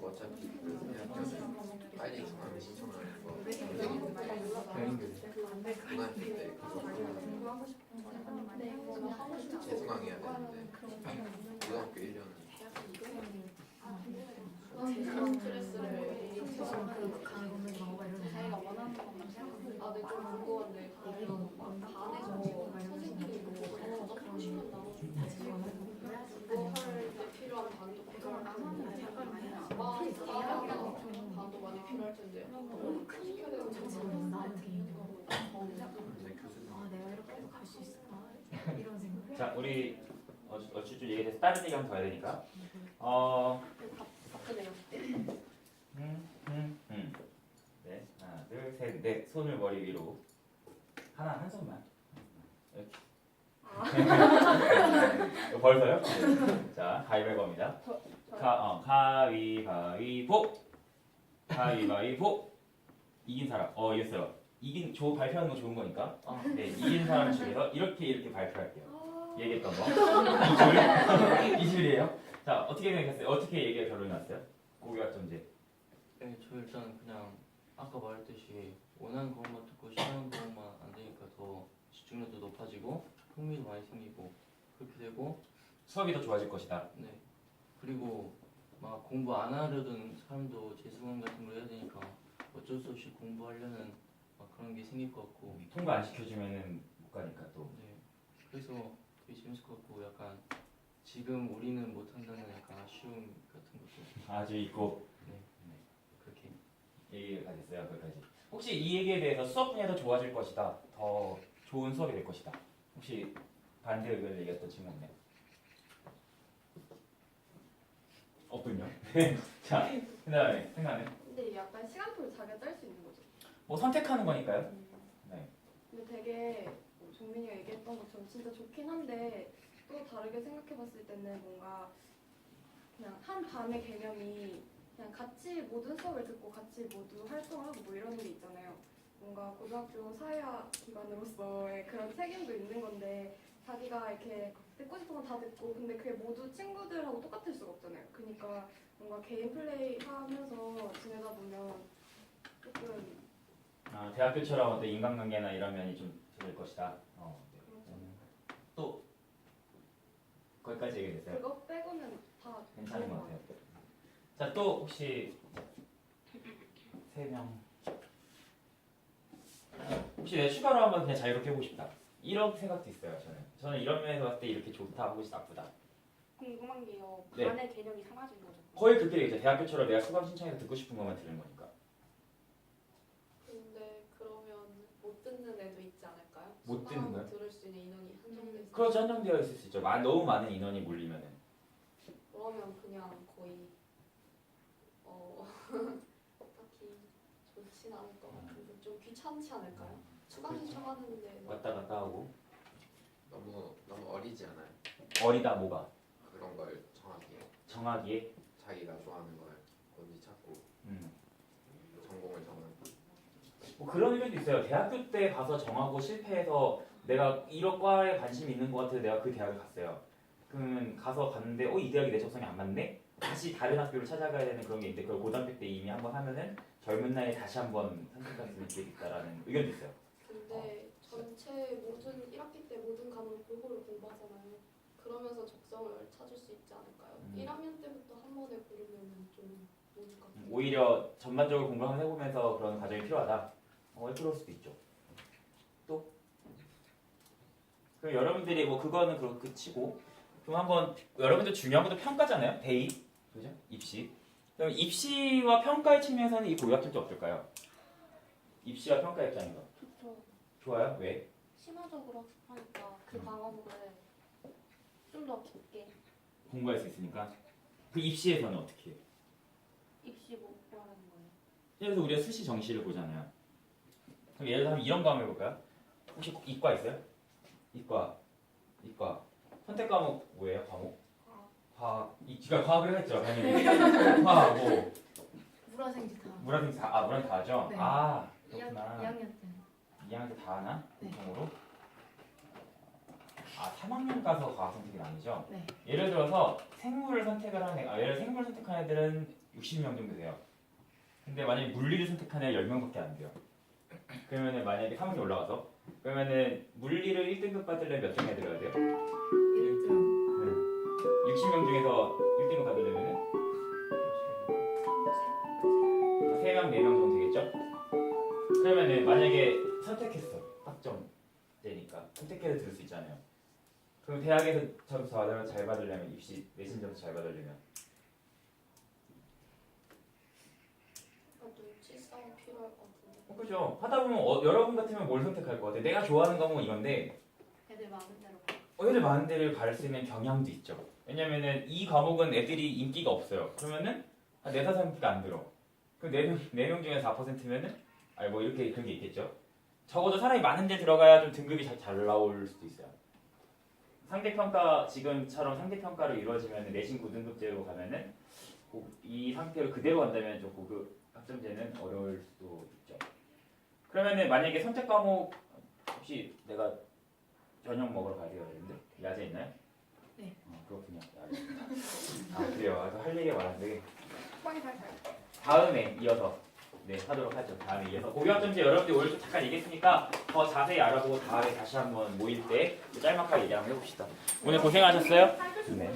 어차피 그냥 빨리 중앙에 신청하는 거 연인들 중앙일 때 그거 거 재수강해야 되는데 고등학교 1년은 아, 아자 우리 어, 어찌 좀 얘기돼서 다른 얘기 한번 더 해야 되니까 어 음. 네, 하나, 둘, 셋, 넷. 손을 머리 위로. 하나, 한 손만. 이렇게. 이거 벌써요? 네. 자, 가위바위보입니다. 가, 어, 가위바위보. 가위바위보. 이긴 사람. 어, 이겼어요. 이긴, 조 발표하는 거 좋은 거니까. 네, 이긴 사람 중에서 이렇게 이렇게 발표할게요. 얘기했던 거. 이줄? 이줄이에요. 자, 어떻게 생각했어요? 어떻게 얘기가 결론이 났어요? 고기가 전제. 네, 저 일단 그냥 아까 말했듯이 원하는 것만 듣고 싫어하는 것만 안 되니까 더 집중력도 높아지고 흥미도 많이 생기고 그렇게 되고 수업이 더 좋아질 것이다. 네 그리고 막 공부 안 하려던 사람도 재수강 같은 걸 해야 되니까 어쩔 수 없이 공부하려는 막 그런 게 생길 것 같고 통과 안 시켜주면은 못 가니까 또. 네 그래서 되게 재밌을 것 같고 약간 지금 우리는 못한다는 약간 아쉬움 같은 것도 아주 있고 그렇게 얘기가 됐어요. 거기까지. 혹시 이 얘기에 대해서 수업 분야도 좋아질 것이다. 더 좋은 수업이 될 것이다. 혹시 반대 의견을 얘기했던 친구 있나요? 없군요. 자, 그다음에 생각은 근데 약간 시간표를 자기가 짤 수 있는 거죠. 뭐 선택하는 거니까요. 네. 근데 되게 뭐 종민이가 얘기했던 것처럼 진짜 좋긴 한데 또 다르게 생각해봤을 때는 뭔가 그냥 한 반의 개념이 그냥 같이 모든 수업을 듣고 같이 모두 활동하고 뭐 이런 게. 뭔가 고등학교 사회화 기관으로서의 그런 책임도 있는 건데 자기가 이렇게 듣고 싶은 건 다 듣고 근데 그게 모두 친구들하고 똑같을 수가 없잖아요. 그러니까 뭔가 개인 플레이 하면서 지내다 보면 조금 아, 대학교처럼 어떤 인간관계나 이런 면이 좀 좋을 것이다. 어, 네. 그렇죠. 음. 또 거기까지 얘기됐어요. 그거 빼고는 다 괜찮은 것 같아요. 자, 또 혹시 세 명. 혹시 내 추가로 한번 그냥 자유롭게 해보고 싶다. 이런 생각도 있어요. 저는. 저는 이런 면에서 봤을 때 이렇게 좋다, 혹시 나쁘다. 궁금한 게요. 네. 반의 개념이 사라진 거죠. 거의 그렇게 되겠죠. 대학교처럼 내가 수강 신청해서 듣고 싶은 것만 들은 거니까. 근데 그러면 못 듣는 애도 있지 않을까요? 못 수강 듣는 거요? 들을 수 있는 인원이 한정돼 있어. 그렇죠. 한정되어 있을 수 있죠. 마- 너무 많은 인원이 몰리면은. 그러면 그냥 거의 어 딱히 좋진 않을 것 같은데 좀 귀찮지 않을까요? 추가 그렇죠. 신청하는데 왔다 갔다 하고. 너무 너무 어리지 않아요? 어리다 뭐가. 그런 걸 정하기 정하기에. 자기가 좋아하는 걸 뭔지 찾고 음. 전공을 정하는 뭐 그런 의견도 있어요. 대학교 때 가서 정하고 실패해서 내가 이런 과에 관심이 있는 것 같아서 내가 그 대학을 갔어요. 그러면 가서 갔는데 어이 대학이 내 적성에 안 맞네? 다시 다른 학교를 찾아가야 되는 그런 게 있는데 그걸 고등학교 때 이미 한번 하면은 젊은 나이에 다시 한번 선택할 수 있겠다라는 의견도 있어요. 근데 전체 모든 1학기 때 모든 과목을 골고루 공부하잖아요. 그러면서 적성을 찾을 수 있지 않을까요? 음. 1학년 때부터 한 번에 고르면 좀 모를 것 같아요. 오히려 전반적으로 공부를 한번 해보면서 그런 과정이 필요하다. 어, 그럴 수도 있죠. 또? 그럼 여러분들이 뭐 그거는 그렇게 치고 그럼 한번 여러분들 중요한 것도 평가잖아요. 대입, 그죠? 입시. 그럼 입시와 평가의 측면에서는 이 고등학교도 어떨까요? 입시와 평가 입장에서 좋죠. 좋아요? 왜? 심화적으로 학습하니까 그 음. 과목을 좀 더 깊게 공부할 수 있으니까. 그 입시에서는 어떻게 해요? 입시 뭐 하는 거예요? 예를 들어서 우리가 수시 정시를 보잖아요. 그럼 예를 들어 이런 거 한번 해볼까요? 혹시 이과 있어요? 이과, 이과. 선택 과목 뭐예요? 과목? 과학. 이 지가 과학을 했죠, 당연히. 과학, 뭐 물화생지 다 물화생 다, 아 물화생 다 하죠. 네. 아 2학, 그렇구나. 2학년 때 2학년 때 다 하나? 네. 공통으로? 아 3학년 가서 과학 선택이 아니죠? 네. 예를 들어서 생물을 선택을 하는 애, 아, 예를 들어 생물 선택한 애들은 60명 정도 돼요. 근데 만약에 물리를 선택한 애 10명밖에 안 돼요. 그러면은 만약에 3학년 올라가서 그러면은 물리를 1등급 받으려면 몇 점 해드려야 돼요? 1등 60명 중에서 1등급 받으려면은 3명, 4명 정도 되겠죠? 그러면은 만약에 선택했어. 학점제니까 선택해서 들을 수 있잖아요. 그럼 대학에서 점수 받으면 잘 받으려면 입시 내신 점수 잘 받으려면 싸움 필요할 것 같은데. 어, 그죠? 하다 보면 어, 여러분 같으면 뭘 선택할 것 같아요? 내가 좋아하는 과목은 이건데 애들 많은 대로. 어, 애들 많은 데를 갈 수 있는 경향도 있죠. 왜냐면은 이 과목은 애들이 인기가 없어요. 그러면은 한 4, 5명밖에 안 들어. 그럼 4명, 4명 중에 4%면은 아니 뭐 이렇게 그런 게 있겠죠. 적어도 사람이 많은 데 들어가야 좀 등급이 잘, 잘 나올 수도 있어요. 상대평가 지금처럼 상대평가로 이루어지면 내신 9등급제로 가면은 고- 이 상태로 그대로 간다면 좀 고급 학점제는 어려울 수도 있죠. 그러면은 만약에 선택 과목 혹시 내가 저녁 먹으러 가야 여러분들? 야제 있나요? 네. 어, 그렇군요. 네, 알겠습니다. 아 그래요. 아, 할 얘기가 많은데 빵이 살살. 다음에 이어서 네 하도록 하죠. 다음에 이어서 고교학점제 여러분들 오늘 좀 잠깐 얘기했으니까 더 자세히 알아보고 다음에 다시 한번 모일 때 짤막하게 얘기 한번 해봅시다. 오늘 고생하셨어요. 네.